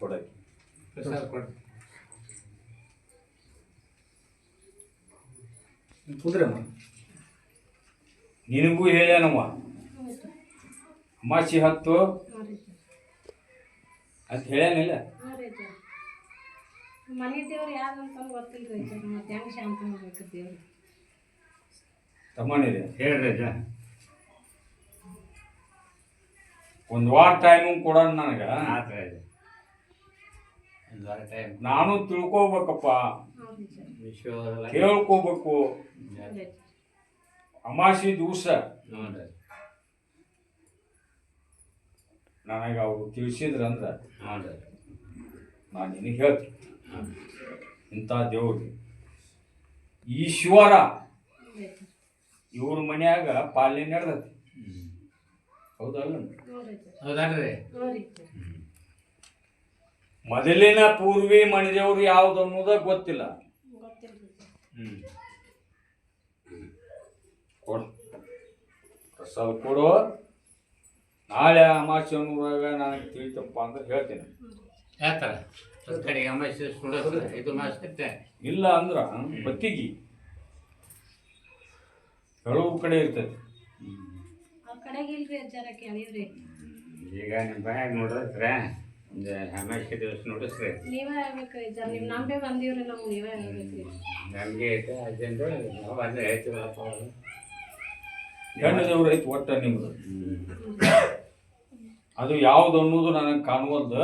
ಕೊಡಕ್ಕೆ. ಕೊಡ್ರಿ ಕುಂದ್ರಮ್ಮ ನಿನಗೂ ಹೇಳ್ಯಾನವ ಅಮಾಸಿ ಹತ್ತು. ಅಂತ ಹೇಳ್ಯಾನಿಲ್ಲ? ಮನೆ ದೇವ್ರು ಯಾರು ಅಂತ ಗೊತ್ತಿಲ್ಲ ರೀ ಸರ್ ಮತ್ತೆ ಹೆಂಗೆ ಶಾಂತ ಮಾಡ್ಬೇಕು ದೇವ್ರು? ತಮ್ಮನಿದೆ ಹೇಳ್ರಿ ಅಜ್ಜ. ಒಂದು ವಾರ ಟೈಮು ಕೊಡೋಣ ನನಗೆ. ಆತ ನಾನು ತಿಳ್ಕೋಬೇಕಪ್ಪ. ಹೌದು ಸರ್ ವಿಶ್ವವರೆಲ್ಲ ಕೇಳ್ಕೋಬೇಕು ಅಮಾಸಿ ದಿವಸ. ನನಗೆ ಅವರು ತಿಳಿಸಿದ್ರಂದ್ರೆ ನಾನು ನಿನಗೆ ಹೇಳ್ತೀನಿ. ಇಂಥ ದೇವ್ರು. ಈಶ್ವರ. ಇವ್ರ ಮನ್ಯಾಗ ಪಾಲನೆ ನಡೆದತಿ. ಹ್ಮ್. ಹೌದಲ್ಲ ಹೌದಲ್ರಿ. ಹೌದು. ಮೊದಲಿನ ಪೂರ್ವಿ ಮಣಿದೇವ್ರು ಯಾವ್ದು ಅನ್ನೋದ ಗೊತ್ತಿಲ್ಲ. ಹ್ಮ್. ಕೊಡು. ಪ್ರಸಾದ ಕೊಡು. ನಾಳೆ ಅಮಾಸಿ ಅನ್ನೋದಾಗ ನನಗೆ ತಿಳಿತಪ್ಪ ಅಂದ್ರೆ ಹೇಳ್ತೀನಿ. ಹೇಳ್ತಾರ. ಕಡೆಗೆ ಸುಡೋದು ಇದು ಇಲ್ಲ ಅಂದ್ರ ಬತ್ತಿಗಿ. ಕೆಲವು ಕಡೆ ಇರ್ತೈತಿ ಆ ಕಡೆಗೆ ಇಲ್ರಿ ಜರ ಕೇಳಿವ್ರಿ ಈಗ ನಿಮ್ಮ ಬ್ಯಾಗ್ ನೋಡಿದ್ರೆ ದಿವಸ ನೋಡಿಸ್ರಿ. ನೀವೇ ನಂಬೆ ಬಂದೀವ್ರಿ ನೀವೇ ನಮಗೆ ಐತೆ ಅಜ್ಜಂದು ನಾವು ಅಲ್ಲೇ ಹೇಳ್ತೀವಲ್ಲಪ್ಪ ಅವರು. ಹೆಣ್ಣು ದೇವ್ರು ಐತಿ ಒಟ್ಟ ನಿಮ್ದು. ಅದು ಯಾವ್ದು ಅನ್ನೋದು ನನಗೆ ಕಾಣುವಲ್ದು.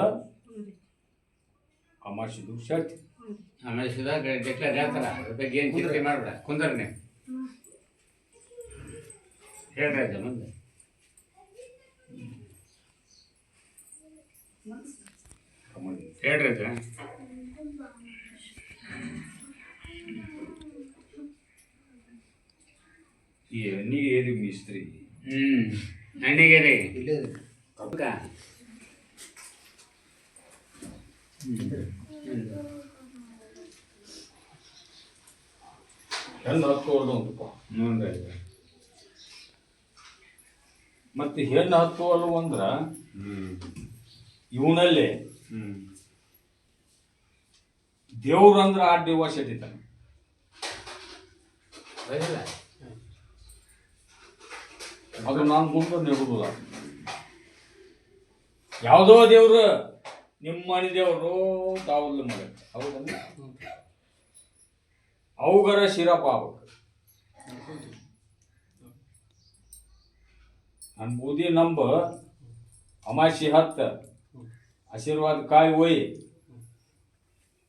ಅಮಾಸಿ ದಿವ್ಸ ಹೇಳ್ತೀನಿ ಡಿಕ್ಲೇರ್ ಹೇಳ್ತಾರ. ಅದ್ರ ಬಗ್ಗೆ ಏನು ಚಿಂತೆ ಮಾಡ್ಬೇಡ. ಕುಂದರ್ನೆ. ಹೇಳ್ರಿ ಅಜ್ಜ ಮುಂದೆ. ಹೇಳ್ರಿ ಅಜ್ಜ. ಈ ಎಣ್ಣೆ ಏರಿ ಮಿಸ್ತ್ರಿ. ಹ್ಮ್ ಎಣ್ಣೆಗೆ ರೀ ಹೆಣ್ಣು ಹತ್ತುವಲ್ದು ಅಂತಪ್ಪ? ನೋಡ್ರಿ ಮತ್ತೆ ಹೆಣ್ಣು ಹತ್ತುವಲ್ಲು ಅಂದ್ರ ಹ್ಮ್. ಇವನಲ್ಲಿ ಹ್ಮ್ ದೇವ್ರು ಅಂದ್ರ ಆ ಡಿವೋರ್ಸ್ ಬರಲ್ಲ ಅದು ನಾನು ಮುಂದೆ ನೆಡುವುದಿಲ್ಲ. ಯಾವುದೋ ದೇವ್ರು ನಿಮ್ಮ ಮನೆ ದೇವರು ತಾವಲ್ಲ ಮಗ ಹೌದಲ್ಲ ಅವುಗರ ಶಿರಪ ಆಗ್ಬೇಕು. ನನ್ನ ಬೂದಿ ನಂಬ ಅಮಾಸಿ ಹತ್ತ ಆಶೀರ್ವಾದ ಕಾಯಿ ಒಯ್.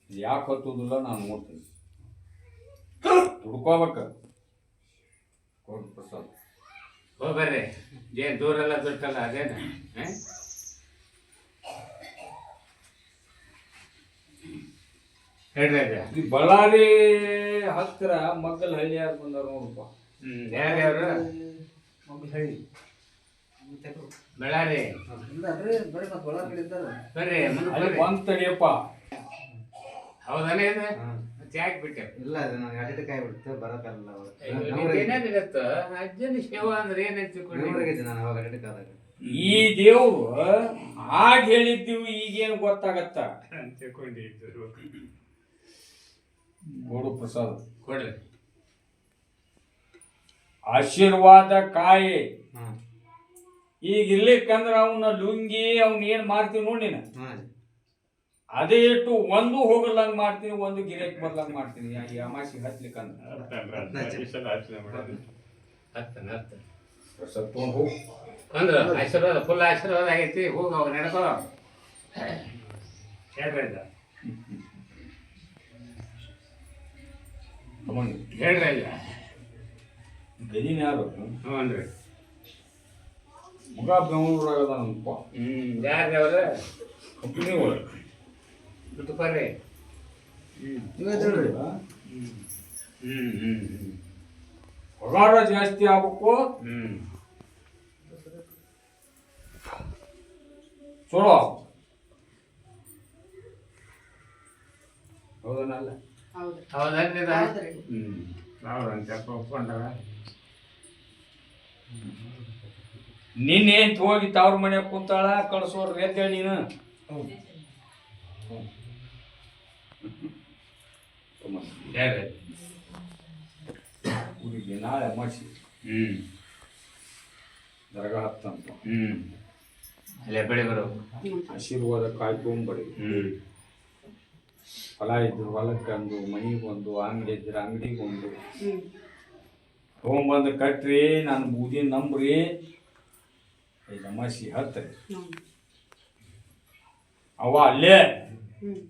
ಯಾಕೆ ಹತ್ತುವುದಿಲ್ಲ ನಾನು ನೋಡ್ತೀನಿ. ಹುಡ್ಕೋಬೇಕ. ಕೊಟ್ಟು ಪ್ರಸಾದ್. ಹೋ ಬರ್ರಿ. ಏನ್ ದೂರೆಲ್ಲ ದುಡ್ಡಲ್ಲ ಅದೇನ? ಹೇಳಿ ಹೇಳ್ರಿ ಈ ಬಳ್ಳಾರಿ ಹತ್ತಿರ ಮಗ್ಗಲ ಹಳ್ಳಿ ಯಾರು ಬಂದಾರ ನೋಡಪ್ಪ. ಹ್ಮ್ ಯಾರ್ಯಾವ್ರು ಮಗ್ಳು ಹಳ್ಳಿ ಬಳ್ಳಾರಿ. ಬರ್ರಿ ಮುಂದೆ ಬರ್ರಿ. ಬಂದ್ ತಡಿಯಪ್ಪ. ಹೌದಾನೆ ಇದೆ ಮತ್ತೆ ಯಾಕೆ ಬಿಟ್ಟೆ? ಇಲ್ಲ ಅದು ನನಗೆ ಅಡಿಟ ಕಾಯಿ ಬಿಡ್ತು ಬರೋಕ್ಕಲ್ಲ ಏನೇನಿರತ್ತ ಅಜ್ಜನ ಶಿವ ಅಂದ್ರೆ ಏನಂತ ತಿಳ್ಕೊಂಡಿ ನಮ್ಮೂರಾಗಿದ್ದೆ ನಾನು ಅವಾಗ ಅಡಿಟ ಕಾದಾಗ ಈ ದೇವ್ರು ಆಗ ಹೇಳಿದ್ದೀವಿ ಈಗೇನು ಗೊತ್ತಾಗತ್ತ? ಅಂತ ತಿಳ್ಕೊಂಡಿದ್ದು ಕೊಡು ಪ್ರಸಾದ್. ಕೊಡ್ರಿ ಆಶೀರ್ವಾದ ಕಾಯಿ. ಹ್ಮ್. ಈಗ ಇರ್ಲಿಕ್ಕಂದ್ರ ಅವನ ಲುಂಗಿ ಅವ್ನ ಏನ್ ಮಾಡ್ತೀವಿ ನೋಡಿ ನೀನು? ಅದೇ ಇಟ್ಟು ಒಂದು ಹೋಗಲಂಗ್ ಮಾಡ್ತೀನಿ ಒಂದು ಗಿರೇಕ್ ಬರ್ಲಂಗ್ ಮಾಡ್ತೀನಿ. ಈ ಅಮಾಸಿ ಹತ್ತ ಪ್ರಸಾದ್ ತಗೊಂಡ್ ಹೋಗು. ಅಂದ್ರೆ ಆಶೀರ್ವಾದ ಫುಲ್ ಆಶೀರ್ವಾದ ಆಗೈತಿ. ಹೋಗ ನಡ್ಕೋ ಹೇಳ್ರಿ ತಗೊಂಡು ಹೇಳ್ರಿ ಇಲ್ಲ ಗದಿನ ಯಾರು? ಹ್ಞೂ ರೀ ಮಗ ಹ್ಮ್ ಯಾರು ಅವ್ರ? ಕಂಪ್ನಿ ಒಳಗೆ. ಹ್ಮ್. ಪಗಾರ ಜಾಸ್ತಿ ಆಗ್ಬೇಕು. ಚಲೋ ಹೌದನಲ್ಲ? ಹೌದು. ಹೌದಂತ ಒಪ್ಕೊಂಡಾರ ನಿನ್ನೆ ಹೋಗಿ ತವ್ರ ಮನೆ ಕುಂತಾಳ? ಕಳ್ಸೋರ್ ಎದ್ದೇಳಿ ನೀನು? ಯಾರು ಊರಿಗೆ ನಾಳೆ ಅಮಾಸಿ ಹ್ಞೂ ದರ್ಗ ಹತ್ತಂತ ಹ್ಞೂ ಅಲ್ಲೇ ಬೆಳೆ ಬರ್ಬೇಕು ಆಶೀರ್ವಾದ ಕಾಯಿ ತೊಗೊಂಬರಿ ಹ್ಞೂ ಹೊಲ ಇದ್ರು ಹೊಲಕ್ಕೆ ಒಂದು ಮನೆಗೆ ಒಂದು ಅಂಗಡಿ ಇದ್ರೆ ಅಂಗಡಿಗೆ ಒಂದು ಹ್ಮ್ ತೊಗೊಂಬಂದು ಕಟ್ರಿ ನನ್ನ ಬೂದಿ ನಂಬ್ರಿ ಈ ಮಸಿ ಹತ್ತರಿ ಹ್ಮ್ ಅವ ಅಲ್ಲೇ ಹ್ಮ್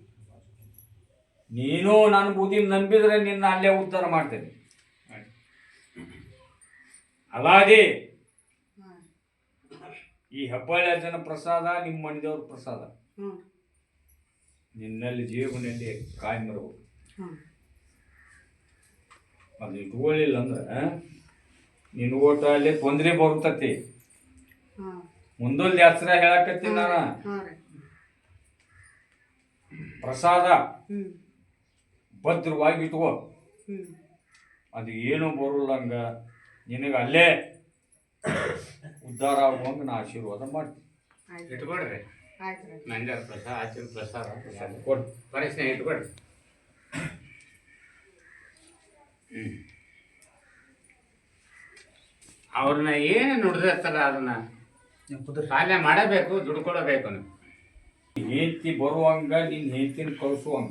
ನೀನು ನನ್ನ ಬುದ್ಧಿ ನಂಬಿದ್ರೆ ನಿನ್ನ ಅಲ್ಲೇ ಉದ್ಧಾರ ಮಾಡ್ತೇನೆ. ಅಲಾದಿ. ಈ ಹೆಬ್ಬಾಳಿ ಜನ ಪ್ರಸಾದ ನಿಮ್ಮ ಮನೆದೇವ್ರ ಪ್ರಸಾದ. ನಿನ್ನಲ್ಲಿ ಜೀವನಲ್ಲಿ ಕಾಯಿ ಮರವು ಹ್ಮ್ ಅದು ಇಟ್ಕೊಳ್ಳಿಲ್ಲ ಅಂದ್ರೆ ನಿನ್ನ ಓಟ ಅಲ್ಲಿ ತೊಂದರೆ ಬರ್ತತಿ. ಮುಂದೊಂದು ಹೆಸರ ಹೇಳಕತ್ತೀನಿ ನಾನು. ಪ್ರಸಾದ. ಭದ್ರವಾಗಿ ಇಟ್ಕೋ ಅದು ಏನು ಬರೋಲ್ಲಂಗ ನಿನಗೆ ಅಲ್ಲೇ ಉದ್ಧಾರ ಆಗುವಂಗೆ ನಾ ಆಶೀರ್ವಾದ ಮಾಡ್ತೀನಿ. ಇಟ್ಕೊಡ್ರಿ. ನಂಜಾರ ಪ್ರಸಾದ ಆಚಿನ ಪ್ರಸಾದ ಕೊಡು ಪರಿಸ್ನೆ ಇಟ್ಕೊಡ್ರಿ. ಅವ್ರನ್ನ ಏನು ನುಡ್ದಿರ್ತಾರ ಅದನ್ನ? ಶಾಲೆ ಮಾಡಬೇಕು ದುಡ್ಕೊಳ್ಬೇಕು ನೀವು ಹೆಂಡತಿ ಬರುವಂಗ ನಿನ್ನ ಹೆಂಡತಿನ ಕಳಿಸುವಂಗ.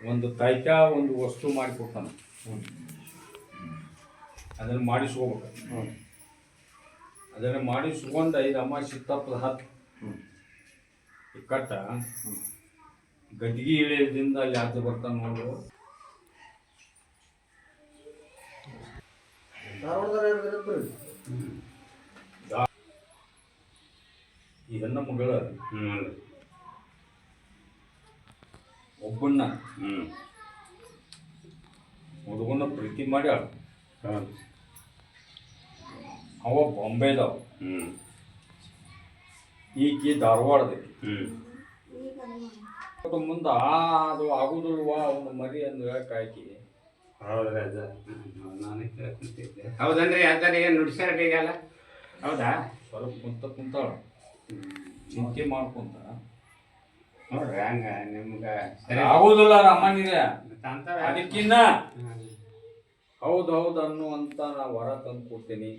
ಒಂದು ತಾಯ್ತ ಒಂದು ವಸ್ತು ಮಾಡಿಕೊಡ್ತಾನ ಅದನ್ನು ಮಾಡಿಸ್ಕೋಬೇಕು. ಅದನ್ನು ಮಾಡಿಸ್ಕೊಂಡು ಐದು ಅಮ್ಮ ತಪ್ಪದ ಹತ್ತು ಕಟ್ಟ ಗದ್ಗಿ ಇಳಿಯೋದ್ರಿಂದ ಅಲ್ಲಿ ಆಚೆ ಬರ್ತಾನೆ ನೋಡು. ಈ ಹೆಣ್ಣ ಮಗಳ. ಒಬ್ಬನ್ನ ಹ್ಞೂ ಹುಡುಗನ ಪ್ರೀತಿ ಮಾಡ್ಯಾಳ ಹೌದು ಅವ ಬಾಂಬೆದವ ಹ್ಞೂ ಈಕಿ ಧಾರವಾಡದ ಹ್ಞೂ ಮುಂದೆ ಅದು ಆಗುದಿಲ್ವಾ ಅವನು ಮರಿ ಅಂದ ಕಾಯ್ಕಿ ಹೌದ್ರಿ ಅದ ನಾನು ಕೇಳ್ಕೊಂತಿದ್ದೆ. ಹೌದನ್ರಿ ಅದರ ಏನು ನುಡ್ಸ್ಯಾರ ಈಗಲ್ಲ? ಹೌದಾ? ಸ್ವಲ್ಪ ಕುಂತ ಕುಂತಾಳ. ಚಿಂತೆ ಮಾಡ್ಕೊಂತ. ನೋಡ್ರಿ ಹಂಗ ನಿಮ್ಗೆ ಸರಿ. ಆಗುದಿಲ್ಲ ಅಂತಾರ ಅದಕ್ಕಿನ್ನ ಹೌದು ಹೌದು ಅನ್ನುವಂತ ನಾ ವರ ತಂದು ಕೊಡ್ತೀನಿ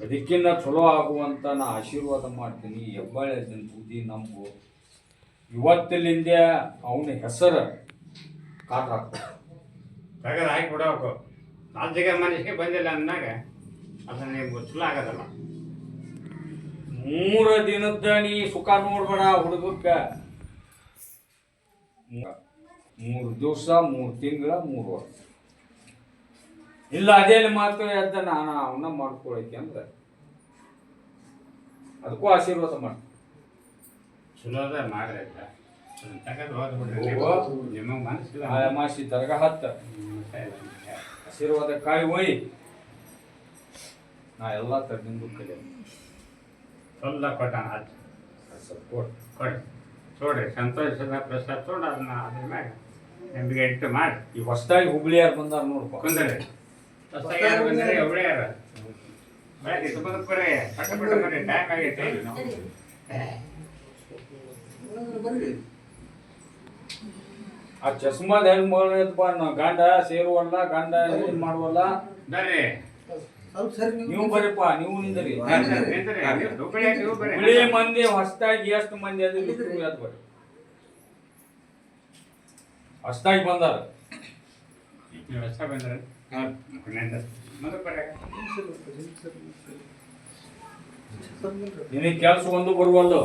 ಅದಕ್ಕಿನ್ನ ಚಲೋ ಆಗುವಂತ ನಾ ಆಶೀರ್ವಾದ ಮಾಡ್ತೀನಿ. ಹೆಬ್ಬಾಳೆ ಜನ ಬುದ್ಧಿ ನಂಬು. ಇವತ್ತಿಲಿಂದ ಅವನ ಹೆಸರು ಕಾಟ ಹಾಕ್ತಾರೆ ತೆಗೆದು ಹಾಕಿ ಬಿಡಬೇಕು. ನಾಲ್ಕು ಮನುಷ್ಯಗೆ ಬಂದಿಲ್ಲ ಅಂದಾಗ ಅದನ್ನ ಚಲೋ ಆಗೋದಲ್ಲ. ಮೂರ ದಿನದ ನೀ ಸುಖ ನೋಡ್ಬೇಡ ಹುಡುಗಕ್ಕ. ಮೂರು ದಿವಸ ಮೂರು ತಿಂಗಳ ಮೂರು ವರ್ಷ. ಇಲ್ಲ ಅದೇ ಮಾತ್ರ ಎದ್ದ ನಾನು ಅವನ್ನ ಮಾಡ್ಕೊಳಕ್ಕೆ ಅಂದ್ರೆ ಅದಕ್ಕೂ ಆಶೀರ್ವಾದ ಮಾಡಿ. ಚಲೋ ಅದ ಮಾಡ್ರಿ ಮಾಸಿ ದರ್ಗ ಹತ್ತ. ಆಶೀರ್ವಾದ ಕಾಯಿ ಒಯ್ ನಾ ಎಲ್ಲ ತಗ್ಗಿಂದು ಕಲೆ ಫುಲ್ಲ ಕೊಟ್ಟಾನ ಅದು ಸಪೋರ್ಟ್ ಕೊಡಿ ನೋಡ್ರಿ ಸಂತೋಷದ ಪ್ರಸಾದ ತೊಗೊಂಡು ಅದನ್ನ ಅದ್ರ ಮ್ಯಾಗ ನಿಮಗೆ ಇಟ್ಟು ಮಾಡಿ. ಈ ಹೊಸದಾಗಿ ಹುಬ್ಳಿ ಯಾರು ಬಂದಾರ ನೋಡ್ಕೊ ಕುಂದ್ರಿ ಹೊಸ್ದಾಗಿ ಯಾರು ಬಂದ್ರಿ? ಒಬ್ಳೆ ಯಾರು ಬೆಳಗ್ಗೆ ಸುಮ್ಮನೆ ಕೊಡ್ರಿ ಪಟ್ಟ ಪಟ್ಟ ಬರ್ರಿ ಟೈಮ್ ಆಗೈತೆ ಬರ್ರಿ ಆ ಚಸ್ಮಾದ ಹೆಂಗ್ ಮಾಡೋದಪ್ಪ ಗಂಡ ಸೇರುವಲ್ಲ ಗಂಡ ಏನ್ ಮಾಡುವಲ್ಲ? ಬರ್ರಿ. ಸ್ವಲ್ಪ ನೀವು ನೀವು ಬರ್ರಿಪ್ಪ ನೀವು ನಿಂದ್ರಿ. ಹುಳಿ ಮಂದಿ ಹೊಸದಾಗಿ ಎಷ್ಟು ಮಂದಿ ಅದ ಬರ್ರಿ ಹೊಸದಾಗಿ ಬಂದಾರ. ನೀವು ಹೊಸ ಬಂದ್ರಿ? ನಿನಗೆ ಕೆಲಸ ಒಂದು ಬರುವಲ್ದು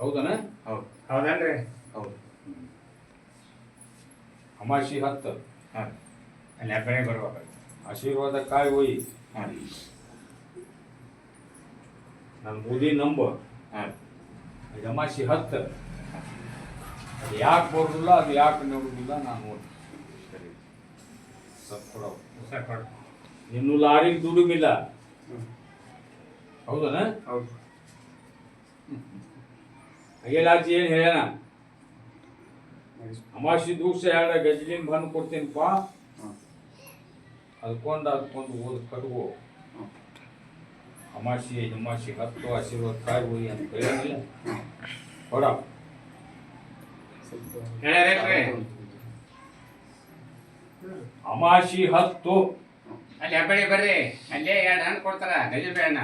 ಹೌದನ? ಹೌದು. ಹೌದನ್ರಿ? ಹೌದು. ಅಮಾಸಿ ಹತ್ತು. ಹಾಂ ಅಲ್ಲಿ ಬರ್ಬೇಕು ಆಶೀರ್ವಾದ ಕಾಯಿ ಒಯ್ಯಿ ಹಾಂ ನನ್ನ ಬೂದಿ ನಂಬು ಹಾಂ ಇದು ಅಮಾಸಿ ಹತ್ತು ಅದು ಯಾಕೆ ಬರೋದಿಲ್ಲ ಅದು ಯಾಕೆ ನೋಡುದಿಲ್ಲ ನಾನು ನೋಡಿ ಸರಿ ಸ್ವಲ್ಪ ಕೊಡವು ಹೊಸ ಕೊಡು ಇನ್ನು ಲಾರಿಗೆ ದುಡುಮಿಲ್ಲ ಹೌದನ ಹೌದು ಅಯ್ಯಲಾಜಿ ಏನು ಹೇಳ್ಯಾನ ಅಮಾಸಿ ದಿವಸ ಎರಡು ಗಜ್ಲಿನ ಬಂದು ಕೊಡ್ತೀನಪ್ಪ ಅದಕ್ಕೊಂದು ಅದ್ಕೊಂಡು ಓದ್ ಕಟ್ಕೋ ಅಮಾಸಿ ಹಿಮಾಸಿ ಹತ್ತು ಆಶೀರ್ವಾದ ಕಾಯಿ ಹೋಗಿ ಅಂತ ಕೇಳಂಗಿಲ್ಲ ಕೊಡ. ಅಮಾಸಿ ಹತ್ತು. ಅಲ್ಲಿ ಹೆಬ್ಬಳ್ಳಿ ಬರ್ರಿ. ಅಲ್ಲೇ ಎರಡು ಹಣ್ಣು ಕೊಡ್ತಾರ ಗಜಬೆ ಹಣ್ಣ.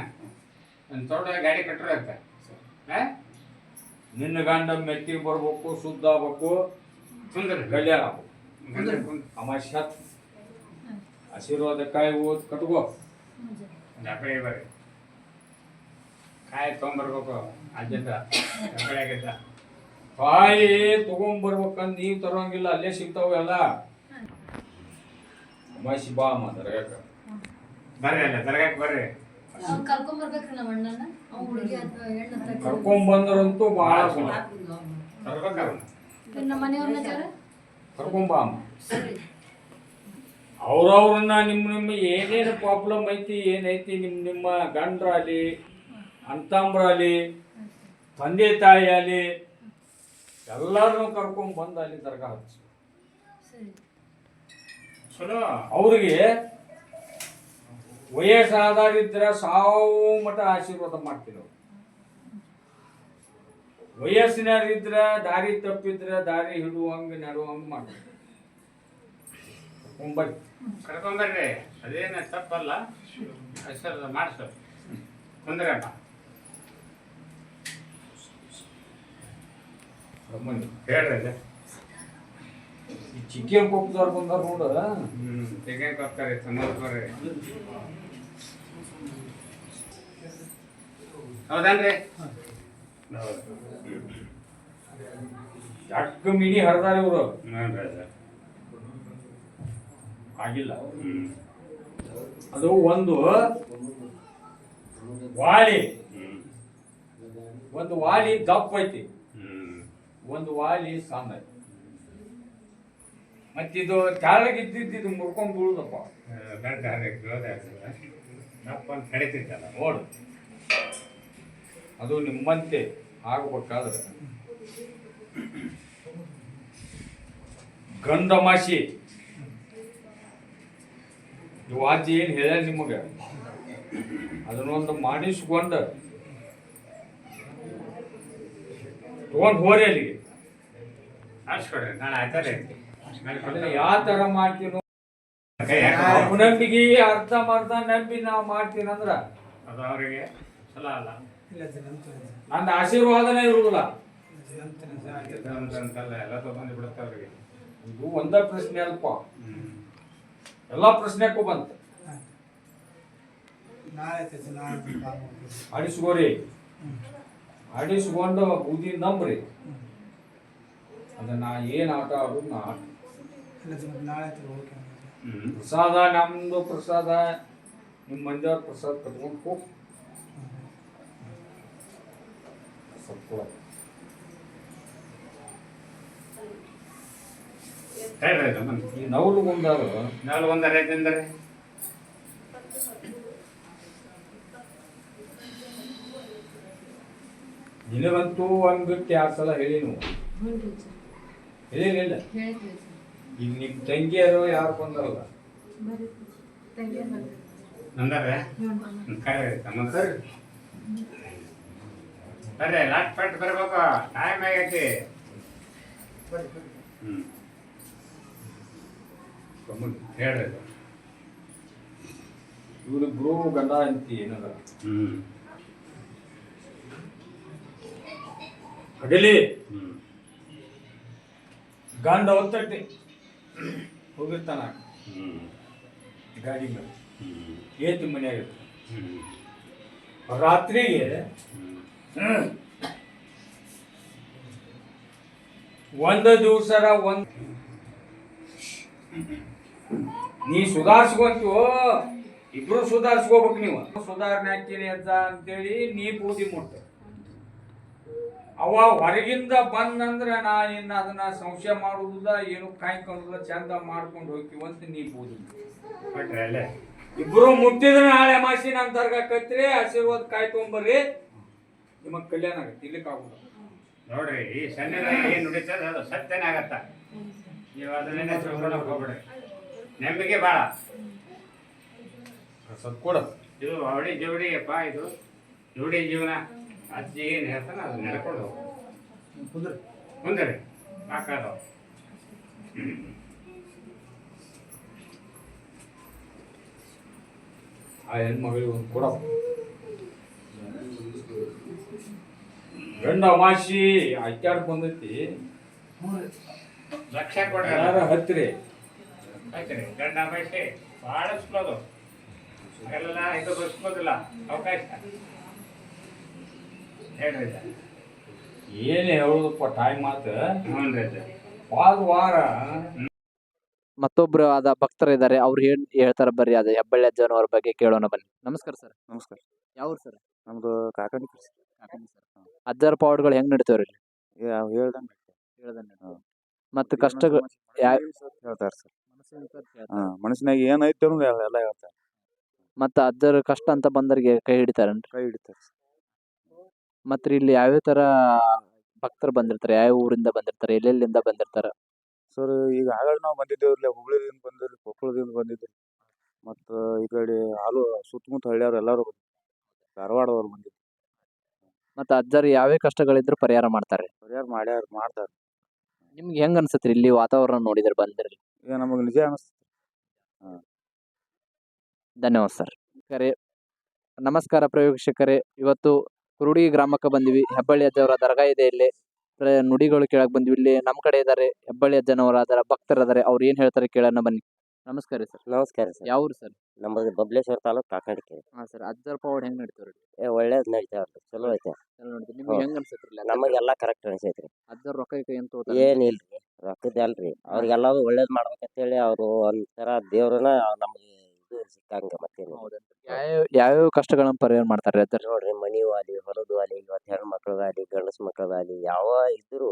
ಒಂದು ತೋಟ ಗಾಡಿ ಕಟ್ಟರು ಅಂತ. ಹಾ? ನಿನ್ನ ಗಂಡ ಮೆತ್ತಿ ಬರ್ಬೇಕು ಶುದ್ಧ ಆಗ್ಬೇಕು. ಸುಂದರ. ಕುಂದ್ರಿ ಅಮಾಸಿ ಹತ್ತು. ಆಶೀರ್ವಾದ ಕಾಯಿ ಓದ್ ಕಟ್ಕೋ. ಹೆಬ್ಬಳ್ಳಿ ಬರ್ರಿ. ಕಾಯಿ ತೊಗೊಂಬರ್ಬೇಕು ಅಜ್ಜದ ಹೆಬ್ಬಳ್ಳಿ ಆಗಿದ್ದ ಕಾಯಿ ತಗೊಂಬರ್ಬೇಕಂದ್ ನೀವ್ ತರೋಂಗಿಲ್ಲ ಅಲ್ಲೇ ಸಿಗ್ತಾವ ಎಲ್ಲ. ಅಮಾಸಿ ಬಾ ಅಮ್ಮ ದರ್ಗಾಕ ಬರ್ರಿ ಅಲ್ಲ ದರ್ಗಾಕ್ ಬರ್ರಿ. ಕರ್ಕೊಂಬಂದ್ರಂತೂ ಬಹಳ ಗುಣ ತರ್ಬೇಕ ನಮ್ಮ ಮನೆಯವ್ರನ್ನ ಜರ ಕರ್ಕೊಂಡ್ ಬಾ. ಅಮ್ಮ. ಅವ್ರವ್ರನ್ನ ನಿಮ್ಮ ನಿಮ್ಮ ಏನೇನು ಪ್ರಾಬ್ಲಮ್ ಐತಿ ಏನೈತಿ ನಿಮ್ಮ ನಿಮ್ಮ ಗಂಡ್ರಾಲಿ ಅಂತಂಬ್ರಾಗಲಿ ತಂದೆ ತಾಯಿ ಆಗಲಿ ಎಲ್ಲರನ್ನೂ ಕರ್ಕೊಂಡು ಬಂದು ಅಲ್ಲಿ ದರ್ಗಾ ಹಚ್ಚು ಅವ್ರಿಗೆ ವಯಸ್ಸಾದಾಗಿದ್ದರೆ ಸಾವು ಮಠ ಆಶೀರ್ವಾದ ಮಾಡ್ತೀವಿ ನಾವು ವಯಸ್ಸಿನವರಿದ್ರೆ ದಾರಿ ತಪ್ಪಿದ್ರೆ ದಾರಿ ಹಿಡುವಂಗೆ ನಡುವಂಗೆ ಮಾಡ್ತೀವಿ ಕರ್ಕೊಂಬರ್ರಿ ಕರ್ಕೊಂಬರ್ರಿ. ಅದೇನು ತಪ್ಪಲ್ಲ. ಹೆಸರು ಮಾಡಿಸು. ತೊಂದರೆ ಕರ್ಕೊಂಬನ್ನಿ. ಹೇಳ್ರಿ ಚಿಕ್ಕ ಈ ಚಿಕ್ಕನ್ ಕೊಪ್ಪದವ್ರು ಬಂದಾರ ನೋಡ. ಹ್ಮ್ ಸಂಬಂಧ ಬರ್ರಿ ಹೌದನ್ರಿ? ಹೌದು ಮಿನಿ ಹರಿದಾರ ಇವರು? ಅದ. ಆಗಿಲ್ಲ. ಅದು ಒಂದು ವಾಲಿ. ಒಂದು ವಾಲಿ ದಪ್ಪ ಐತಿ. ಒಂದು ವಾಲಿ ಸಣ್ಣ ಐತಿ. ಮತ್ತಿದು ಕೆಳಗಿದ್ದಿದ್ದು ಇದು ಮುರ್ಕೊಂಡು ಬೀಳುದಪ್ಪ. ನೋಡು ಅದು ನಿಮ್ಮಂತೆ ಆಗ್ಬೇಕಾದ್ರೆ. ಗಂಧಮಾಸಿ ಅಜ್ಜಿ ಏನು ಹೇಳ್ಯಾರ ನಿಮಗೆ? ಅದನ್ನೊಂದು ಮಾಡಿಸ್ಕೊಂಡು ತಗೊಂಡು ಹೋರಿ ಅಲ್ಲಿಗೆ. ಯಾವ ತರ ಮಾಡ್ತೀನೋ. ನಂಬಿಗೆ ಅರ್ಧ ಮರ್ಧ ನಂಬಿ ನಾವು ಮಾಡ್ತೀನಿ ಅಂದ್ರ? ಅದು ಅವರಿಗೆ ಚಲೋ ಅಲ್ಲ. ನಂದು ಆಶೀರ್ವಾದನೇ ಇರುವುದಿಲ್ಲ ಇದು ಒಂದ ಪ್ರಶ್ನೆ ಅಲ್ಪ. ಎಲ್ಲಾ ಪ್ರಶ್ನೆಕ್ಕೂ ಬಂತು. ಹ್ಮ್. ಆಡಿಸ್ಕೊಂಡು ಬೂದಿ ನಂಬ್ರಿ. ಅದ ನಾ ಏನ್ ಆಟ ಆಡೋದು ನಾ ನಾಳೆ ಐತೆ ಪ್ರಸಾದ ನಮ್ದು ಪ್ರಸಾದ. ನಿಮ್ಮ ಮಂದಿಯವ್ರ ಪ್ರಸಾದ ಕಟ್ಕೊಂಡು ಹೋಗ್. ಸ್ವಲ್ಪ ಕೊಡು. ಹೇಳ್ರಿ ಅದು ಬನ್ನಿ. ಈ ನವಲು ಬಂದಾಗ ನಾಳೆ ಒಂದರ ತಿಂದರೆ ನಿನಗಂತೂ ಒಂದ್ ಬಿಟ್ಟು ಎರಡು ಸಲ ಹೇಳಿನು ಸರ್. ಸರ್. ಈಗ ನಿಮ್ ತಂಗಿಯರು ಯಾರು ಬಂದಾರಲ್ಲ? ನಂದರೆ ಕರೆ ಸಂಬಂಧ ಬರ್ರಿ ಲಾಸ್ಟ್ ಪಟ್ ಬರ್ಬೇಕು. ಟೈಮ್ ಆಗೈತಿ ಬರ್ರಿ ಬರ್ರಿ ಹ್ಮ್ ಇವರು ಗುರು ಗಂಡ ಅಂತಿ ಏನದ ಹ್ಞೂ ಹಗಲಿ ಹ್ಮ್. ಗಂಡ ಒತ್ತಟ್ಟಿ ಹೋಗಿರ್ತಾನ. ಗಾಡಿ ಮೇಲೆ ಏತಿ ಮನ್ಯಾಗ ಹ್ಮ್. ರಾತ್ರಿಗೆ ಒಂದು ಒಂದ ದಿವ್ಸರ ಒಂದ್ ನೀ ಸುಧಾರಿಸ್ಕೊಂತೀವೋ? ಇಬ್ರು ಸುಧಾರಿಸ್ಕೋಬೇಕು ನೀವು. ಸುಧಾರಣೆ ಹಾಕಿನಿ ಅಂತ ಅಂತೇಳಿ ನೀ ಬೂದಿ ಮುಟ್ಟ. ಅವ ಹೊರಗಿಂದ ಬಂದಂದ್ರ ನಾ ಇನ್ನ ಅದನ್ನ ಸಂಶಯ ಮಾಡುವುದಿಲ್ಲ ಏನು ಕಾಯ್ಕೊಳ್ಳೋದಿಲ್ಲ ಚಂದ ಮಾಡ್ಕೊಂಡು ಹೋಗ್ತೀವಂತ ನೀ ಬೂದಿ ಇಬ್ರು ಮುಟ್ಟಿದ್ರೆ ನಾಳೆ ಮಾಸಿ ನಾನು ತರ್ಗಾಕತ್ರಿ ಆಶೀರ್ವಾದ ಕಾಯ್ಕೊಂಬರ್ರಿ. ನಿಮಗ್ ಕಲ್ಯಾಣ ಆಗತ್ತೆ ಇಲ್ಲಿಕ್ ಆಗುದಿಲ್ಲ ನೋಡ್ರಿ ಈ ಸಣ್ಣ ಏನ್ ನುಡಿತದ ಅದು ಸತ್ಯನೇ ಆಗತ್ತ? ನೀವು ಅದನ್ನೇ ಹೋಗ್ಬೇಡ್ರಿ ನಂಬಿಕೆ ಭಾಳ ಸತ್ ಕೊಡ. ಇದು ಅವಳಿ ಜೋಡಿ ಅಪ್ಪ ಇದು ಜೋಡಿ ಜೀವನ. ಅಜ್ಜಿ ಏನು ಹೇಳ್ತಾನೆ ಅದು ನಡ್ಕೊಂಡು ಹೋಗು. ಕುಂದ್ರಿ. ಸಾಕಾದ ಆ ಹೆಣ್ಮಗಳಿಗೆ ಒಂದು ಕೊಡ. ಗಂಡ ಅಮಾಶಿ ಅಕ್ಕಾಡ್ ಬಂದೈತಿ. ಲಕ್ಷ ಕೊಡ್ರಿ. ಹತ್ತಿರಿ? ಆಯ್ತು ರೀ ಗಂಡ ಬಯಸಿ ಭಾಳ ಸ್ಲೋದು ಎಲ್ಲ ಇದು ಬಸ್ಬೋದಿಲ್ಲ ಅವಕಾಶ. ಹೇಳ್ರಿ. ಏನು ಹೇಳುದಪ್ಪ ಟೈಮ್ ಮಾತು? ಹ್ಞೂ ರೀ ವಾರ ವಾರ. ಮತ್ತೊಬ್ರು ಆದ ಭಕ್ತರಿದ್ದಾರೆ ಅವ್ರು ಏನ್ ಹೇಳ್ತಾರ ಬರ್ರಿ ಅದ ಹೆಬ್ಬಳ್ಳಿ ಅಜ್ಜನವ್ರ ಬಗ್ಗೆ ಕೇಳೋಣ ಬನ್ನಿ. ನಮಸ್ಕಾರ ಸರ್. ನಮಸ್ಕಾರ. ಯಾವ ಸರ್? ನಮ್ದು ಕಾಕಂಡಿ ಕೃಷಿ. ಅಜ್ಜರ ಪಾವಡ್ಗಳು ಹೆಂಗ್ ನಡೀತಾವ್ರಿ ಹೇಳ್ದಂಗೆ ಹೇಳ್ದಂಗೆ ಮತ್ತೆ ಕಷ್ಟಗಳು ಹೇಳ್ತಾರೆ ಸರ್. ಹಾ ಮನಸ್ಸಿನಾಗ ಏನೈತೆ ಅನ್ನೋದು ಎಲ್ಲ- ಎಲ್ಲ ಹೇಳ್ತಾರೆ. ಮತ್ತ ಅಜ್ಜರ ಕಷ್ಟ ಅಂತ ಬಂದರಿಗೆ ಕೈ ಹಿಡಿತಾರನ್ರಿ? ಕೈ ಹಿಡಿತಾರೆ ಮತ್ತ್ ಇಲ್ಲಿ ಯಾವ್ಯಾವ ತರ ಭಕ್ತರು ಬಂದಿರ್ತಾರೆ ಯಾವ ಊರಿಂದ ಬಂದಿರ್ತಾರೆ ಎಲ್ಲೆಲ್ಲಿಂದ ಬಂದಿರ್ತಾರ? ಸರ್ ಈಗ ಆಗಳ ನಾವು ಬಂದಿದ್ದೇವ್ರಿ ಹುಬ್ಳಿದಿಂದ ಬಂದಿದ್ರಿ ಕೊಪ್ಪಳದಿಂದ ಬಂದಿದ್ರಿ ಮತ್ತು ಈ ಕಡೆ ಹಾಲು ಸುತ್ತಮುತ್ತ ಹಳ್ಳಿಯವ್ರು ಎಲ್ಲರೂ ಬಂದಿದ್ರು ಧಾರವಾಡದವ್ರು ಬಂದಿದ್ರು ಮತ್ತ ಅಜ್ಜರು ಯಾವ್ಯಾವ ಕಷ್ಟಗಳಿದ್ರು ಪರಿಹಾರ ಮಾಡ್ತಾರೆ ಪರಿಹಾರ ಮಾಡ್ಯಾರ ಮಾಡ್ತಾರೆ. ನಿಮ್ಗೆ ಹೆಂಗ್ ಅನ್ಸತ್ರಿ ಇಲ್ಲಿ ವಾತಾವರಣ ನೋಡಿದ್ರೆ ಬಂದಿರಿ? ಈಗ ನಮಗೆ ನಿಜ ಅನಿಸ್ತದೆ ಧನ್ಯವಾದ ಸರ್. ಕರೆ, ನಮಸ್ಕಾರ ಪ್ರಯೋಕ್ಷಕರೇ ಇವತ್ತು ಕುರುಡಿ ಗ್ರಾಮಕ್ಕೆ ಬಂದಿವಿ. ಹೆಬ್ಬಳ್ಳಿ ಅಜ್ಜವರ ದರ್ಗಾ ಇದೆ ಇಲ್ಲಿ. ನುಡಿಗಳು ಕೇಳಕ್ ಬಂದಿವಿ. ಇಲ್ಲಿ ನಮ್ಮ ಕಡೆ ಇದ್ದಾರೆ ಹೆಬ್ಬಳ್ಳಿ ಅಜ್ಜನವರ ಅದರ ಭಕ್ತರದಾರೆ, ಅವ್ರು ಏನ್ ಹೇಳ್ತಾರೆ ಕೇಳೋಣ ಬನ್ನಿ. ನಮಸ್ಕಾರ ಸರ್. ನಮಸ್ಕಾರ ಸರ್. ಯಾವ ಊರು ಸರ್? ನಮ್ಮದು ಬಬ್ಲೇಶ್ವರ ತಾಲೂಕು ಕಾಕಂಡಿಕೆ ಹಾ ಸರ್ ಅಜ್ಜರ್ ಪವಾಡ್ ಹೆಂಗ್ ನಡೀತಾವ್ರಿ ಏ ಒಳ್ಳೇದ್ ನಡೀತಾವ್ರಿ ಚಲೋ ಐತೆ. ನಿಮ್ಗೆ ಹೆಂಗೆ ಅನ್ಸತ್ರಿ ನಮಗೆಲ್ಲ ಕರೆಕ್ಟ್ ಅನಿಸೈತ್ರಿ ಅಜ್ಜರ್ ರೊಕ್ಕ ಗಿಕ್ಕ ಏನ್ ಏನು ಇಲ್ರಿ ರೊಕ್ಕದ ಅಲ್ರಿ. ಅವ್ರಿಗೆಲ್ಲ ಒಳ್ಳೇದ್ ಮಾಡ್ಬೇಕಂತೇಳಿ ಅವರು ಒಂಥರ ದೇವ್ರನ್ನ ನಮಗೆ ಇದು ಸಿಕ್ಕಂಗ ಮತ್ತೆ ಯಾವ ಯಾವ್ಯಾವ ಕಷ್ಟಗಳನ್ನು ಪರಿಹಾರ ಮಾಡ್ತಾರೆ ಅಜ್ಜರ? ನೋಡ್ರಿ ಮನಿ ವಾಲಿ ಹೊಲದ ವಾಲಿ ಇವತ್ತು ಹೆಣ್ಣು ಮಕ್ಕಳದಾಗಲಿ ಗಂಡಸ್ ಮಕ್ಕಳದಾಗಲಿ ಯಾವ ಇದ್ರು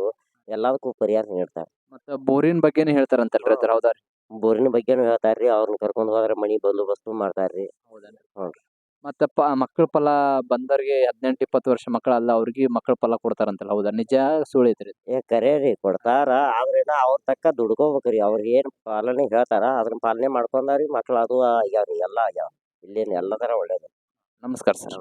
ಎಲ್ಲದಕ್ಕೂ ಪರಿಹಾರ ನೀಡ್ತಾರೆ. ಮತ್ತು ಬೋರಿನ ಬಗ್ಗೆನೇ ಹೇಳ್ತಾರಂತಲ್ರಿ ಅಜ್ಜರ ಹೌದಾ ಬೋರಿನ ಬಗ್ಗೆನೂ ಹೇಳ್ತಾರ್ರಿ ಅವ್ರನ್ನ ಕರ್ಕೊಂಡು ಹೋದ್ರೆ ಮನಿ ಬಂದೋಬಸ್ತು ಮಾಡ್ತಾರ್ರಿ. ರೀ. ಮತ್ತೆ ಪ ಮಕ್ಕಳ ಫಲ ಬಂದವ್ರಿಗೆ ಹದಿನೆಂಟು ಇಪ್ಪತ್ತು ವರ್ಷ ಮಕ್ಕಳಲ್ಲ ಅವ್ರಿಗೆ ಮಕ್ಕಳ ಫಲ ಕೊಡ್ತಾರಂತಲ್ಲ ಹೌದಾ? ನಿಜ ಸುಳ್ಳು ಐತ್ರಿ ಏ ಕರೆ ರೀ ಕೊಡ್ತಾರ ಆದ್ರೇನ ಅವ್ರ ತಕ್ಕ ದುಡ್ಕೋಬೇಕ್ರಿ ಅವ್ರಿಗೆ ಏನು ಪಾಲನೆ ಹೇಳ್ತಾರ ಅದನ್ನ ಪಾಲನೆ ಮಾಡ್ಕೊಂಡಾರಿ ಮಕ್ಳು ಅದು ಆಗ್ಯಾವ್ರಿ ಎಲ್ಲಾ ಆಗ್ಯಾವ ಇಲ್ಲೇನ್ ಎಲ್ಲದರ ಒಳ್ಳೇದು. ನಮಸ್ಕಾರ ಸರ್.